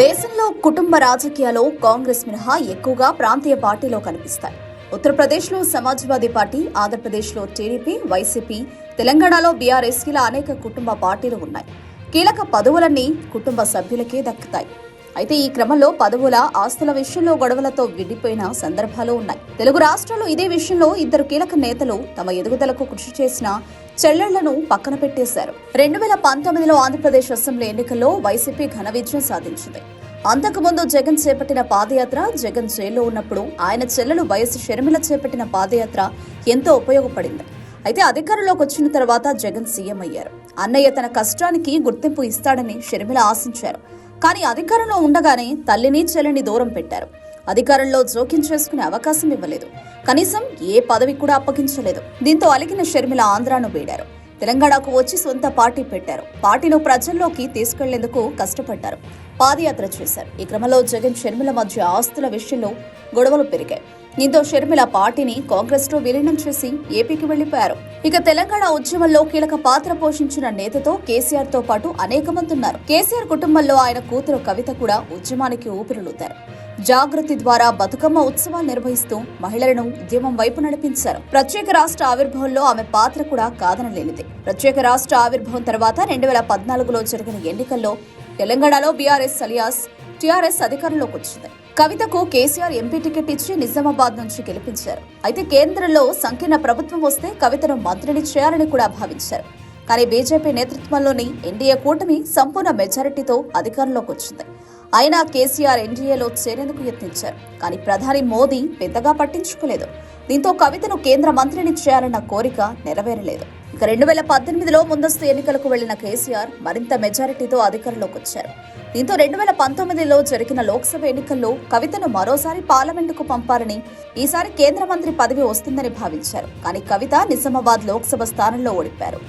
దేశంలో కుటుంబ రాజకీయాలు కాంగ్రెస్ మినహా ఎక్కువగా ప్రాంతీయ పార్టీలో కనిపిస్తాయి. ఉత్తరప్రదేశ్లో సమాజ్వాదీ పార్టీ ఆంధ్రప్రదేశ్లో టీడీపీ వైసీపీ తెలంగాణలో బీఆర్ఎస్ ఇలా అనేక కుటుంబ పార్టీలు ఉన్నాయి. కీలక పదవులన్నీ కుటుంబ సభ్యులకే దక్కుతాయి. అయితే ఈ క్రమంలో పదవుల ఆస్తుల విషయంలో గొడవలతో విడిపోయిన సందర్భాలు ఉన్నాయి. తెలుగు రాష్ట్రాల్లో ఇదే విషయంలో ఇద్దరు కీలక నేతలు తమ ఎదుగుదలకు కృషి చేసిన చెల్లెళ్ళను పక్కన పెట్టేశారు. రెండు వేల పంతొమ్మిదిలో ఆంధ్రప్రదేశ్ అసెంబ్లీ ఎన్నికల్లో వైసీపీ ఘన విజయం సాధించింది. అంతకుముందు జగన్ చేపట్టిన పాదయాత్ర జగన్ జైల్లో ఉన్నప్పుడు ఆయన చెల్లెలు వయసు షర్మిల చేపట్టిన పాదయాత్ర ఎంతో ఉపయోగపడింది. అయితే అధికారంలోకి వచ్చిన తర్వాత జగన్ సీఎం అయ్యారు. అన్నయ్య తన కష్టానికి గుర్తింపు ఇస్తాడని షర్మిల ఆశించారు. కానీ అధికారంలో ఉండగానే తల్లిని చెల్లిని దూరం పెట్టారు. అధికారంలో జోక్యం చేసుకునే అవకాశం ఇవ్వలేదు. కనీసం ఏ పదవి కూడా అప్పగించలేదు. దీంతో అలిగిన షర్మిల ఆంధ్రాను వీడారు తెలంగాణకు వచ్చి సొంత పార్టీ పెట్టారు. పార్టీను ప్రజల్లోకి తీసుకెళ్ళేందుకు కష్టపడ్డారు. పాదయాత్ర చేశారు. ఈ క్రమంలో జగన్ షర్మిల మధ్య ఆస్తుల విషయంలో గొడవలు పెరిగాయి. దీంతో షర్మిల పార్టీని కాంగ్రెస్లో విలీనం చేసి ఏపీకి వెళ్ళిపోయారు ఇక తెలంగాణ ఉద్యమంలో కీలక పాత్ర పోషించిన నేతతో కేసీఆర్తో పాటు అనేక మంది ఉన్నారు. కేసీఆర్ కుటుంబంలో ఆయన కూతురు కవిత కూడా ఉద్యమానికి ఊపిరులూతారు. జాగృతి ద్వారా బతుకమ్మ ఉత్సవాలు నిర్వహిస్తూ మహిళలను ఉద్యమం వైపు నడిపించారు. ప్రత్యేక రాష్ట్ర ఆవిర్భావంలో ఆమె పాత్ర కూడా కాదనలేనిది. ప్రత్యేక రాష్ట్ర ఆవిర్భావం తర్వాత రెండు వేల పద్నాలుగులో జరిగిన ఎన్నికల్లో తెలంగాణలో బీఆర్ఎస్ అలియాస్ టీఆర్ఎస్ అధికారంలోకి వచ్చింది. కవితకు కేసీఆర్ ఎంపీ టికెట్ ఇచ్చి నిజామాబాద్ నుంచి గెలిపించారు. అయితే కేంద్రంలో సంకీర్ణ ప్రభుత్వం వస్తే కవితను మంత్రిని చేయాలని కూడా భావించారు. కానీ బీజేపీ నేతృత్వంలోని ఎన్డీఏ కూటమి సంపూర్ణ మెజారిటీతో అధికారంలోకి వచ్చింది. అయినా కేసీఆర్ ఎన్డీఏలో చేరేందుకు యత్నించారు. కానీ ప్రధాని మోదీ పెద్దగా పట్టించుకోలేదు. దీంతో కవితను కేంద్ర మంత్రిని చేయాలన్న కోరిక నెరవేరలేదు. ఇక రెండు వేల పద్దెనిమిదిలో ముందస్తు ఎన్నికలకు వెళ్ళిన కేసీఆర్ మరింత మెజారిటీతో అధికారంలోకి వచ్చారు. దీంతో రెండు వేల పంతొమ్మిదిలో జరిగిన లోక్సభ ఎన్నికల్లో కవితను మరోసారి పార్లమెంటుకు పంపాలని ఈసారి కేంద్ర మంత్రి పదవి వస్తుందని భావించారు. కానీ కవిత నిజామాబాద్ లోక్సభ స్థానంలో ఓడిపారు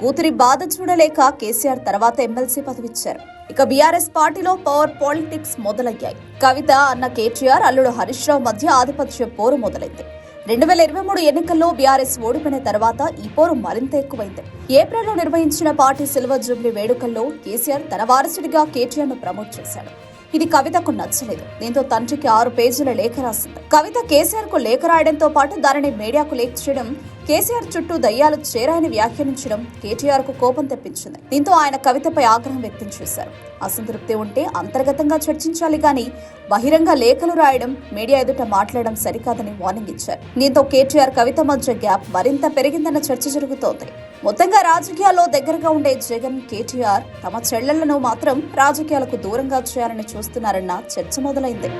కూతురి బాధ చూడలేక కేసీఆర్ తర్వాత ఎమ్మెల్సీ పదవిచ్చారు. ఇక బీఆర్ఎస్ పార్టీలో పవర్ పాలిటిక్స్ మొదలయ్యాయి. కవిత అన్న కేటీఆర్ అల్లుడు హరీష్ రావు మధ్య ఆధిపత్య పోరు మొదలైంది. రెండు వేల ఇరవై మూడు ఎన్నికల్లో బీఆర్ఎస్ ఓడిపోయిన తర్వాత ఈ పోరు మరింత ఎక్కువైంది. ఏప్రిల్లో నిర్వహించిన పార్టీ సిల్వర్ జూబ్లీ వేడుకల్లో కేసీఆర్ తన వారసుడిగా కేటీఆర్ను ప్రమోట్ చేశాడు. ఇది కవితకు నచ్చలేదు. దీంతో తండ్రికి ఆరు పేజీల లేఖ రాసింది. కవిత కేసీఆర్కు లేఖ రాయడంతో పాటు దానిని మీడియాకు లేఖ చేయడం కేసీఆర్ చుట్టూ దయ్యాలు చేరాయని వ్యాఖ్యానించడం కేటీఆర్కు కోపం తెప్పించింది. దీంతో ఆయన కవితపై ఆగ్రహం వ్యక్తం చేశారు. అసంతృప్తి ఉంటే అంతర్గతంగా చర్చించాలి కానీ బహిరంగ లేఖలు రాయడం మీడియా ఎదుట మాట్లాడడం సరికాదని వార్నింగ్ ఇచ్చారు. దీంతో కేటీఆర్ కవిత మధ్య గ్యాప్ మరింత పెరిగిందన్న చర్చ జరుగుతోంది. మొత్తంగా రాజకీయాల్లో దగ్గరగా ఉండే జగన్ కేటీఆర్ తమ చెల్లెళ్ళను మాత్రం రాజకీయాలకు దూరంగా చేయాలని చూస్తున్నారన్న చర్చ మొదలైంది.